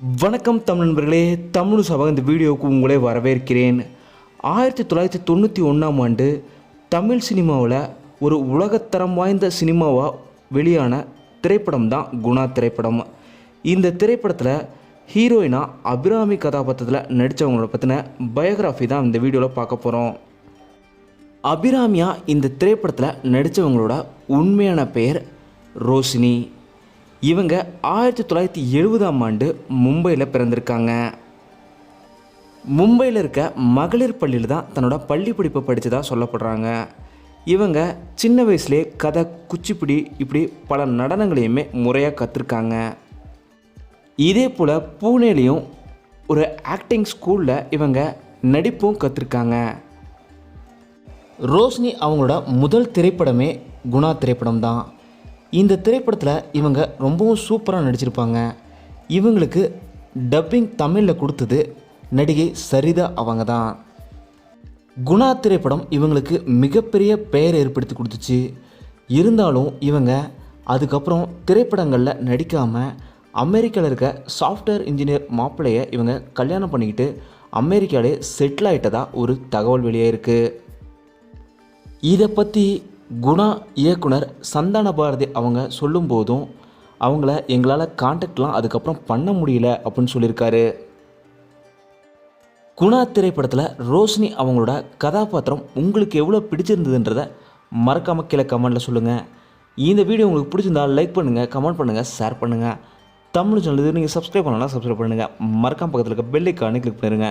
வணக்கம் தமிழ் நண்பர்களே தமிழ் சபா இந்த வீடியோவுக்கு உங்களே வரவேற்கிறேன். ஆயிரத்தி தொள்ளாயிரத்தி தொண்ணூற்றி ஒன்றாம் ஆண்டு தமிழ் சினிமாவில் ஒரு உலகத்தரம் வாய்ந்த சினிமாவாக வெளியான திரைப்படம் தான் குணா திரைப்படம். இந்த திரைப்படத்தில் ஹீரோயினாக அபிராமி கதாபாத்திரத்தில் நடித்தவங்களோட பற்றின பயோகிராஃபி தான் இந்த வீடியோவில் பார்க்க போகிறோம் அபிராமியா இந்த திரைப்படத்தில் நடித்தவங்களோட உண்மையான பெயர் ரோஷினி. இவங்க ஆயிரத்தி தொள்ளாயிரத்தி எழுபதாம் ஆண்டு மும்பையில் பிறந்திருக்காங்க. மும்பையில் இருக்க மகளிர் பள்ளியில் தான் தன்னோட பள்ளி படிப்பை படித்ததாக சொல்லப்படுறாங்க. இவங்க சின்ன வயசுலேயே கதை குச்சிப்பிடி இப்படி பல நடனங்களையுமே முறையாக கற்றுருக்காங்க இதே போல் பூனேலையும் ஒரு ஆக்டிங் ஸ்கூலில் இவங்க நடிப்பும் கற்றுருக்காங்க ரோஷினி அவங்களோட முதல் திரைப்படமே குணா திரைப்படம் தான் இந்த திரைப்படத்தில் இவங்க ரொம்பவும் சூப்பராக நடிச்சிருப்பாங்க. இவங்களுக்கு டப்பிங் தமிழில் கொடுத்தது நடிகை சரிதா அவங்க தான் குணா திரைப்படம் இவங்களுக்கு மிகப்பெரிய பெயர் ஏற்படுத்தி கொடுத்துச்சு. இருந்தாலும் இவங்க அதுக்கப்புறம் திரைப்படங்களில் நடிக்காமல் அமெரிக்காவில் இருக்க சாஃப்ட்வேர் இன்ஜினியர் மாப்பிள்ளையை இவங்க கல்யாணம் பண்ணிக்கிட்டு அமெரிக்காவிலே செட்டில் ஆகிட்டதாக ஒரு தகவல் வெளியே இருக்குது இதை பற்றி குணா இயக்குனர் சந்தான பாரதி அவங்க சொல்லும்போதும் அவங்கள எங்களால் காண்டாக்ட்லாம் அதுக்கப்புறம் பண்ண முடியல அப்படின்னு சொல்லியிருக்காரு. குணா திரைப்படத்தில் ரோஷினி அவங்களோட கதாபாத்திரம் உங்களுக்கு எவ்வளோ பிடிச்சிருந்ததுன்றதை மறக்காமல் கீழே கமெண்டில் சொல்லுங்கள் இந்த வீடியோ உங்களுக்கு பிடிச்சிருந்தா லைக் பண்ணுங்கள் கமெண்ட் பண்ணுங்கள் ஷேர் பண்ணுங்கள் தமிழ் சேனல் இது நீங்கள் சப்ஸ்கிரைப் பண்ணலாம் சப்ஸ்கிரைப் பண்ணுங்கள் மறக்காம பக்கத்தில் இருக்க பெல் கிளிக் பண்ணிடுங்க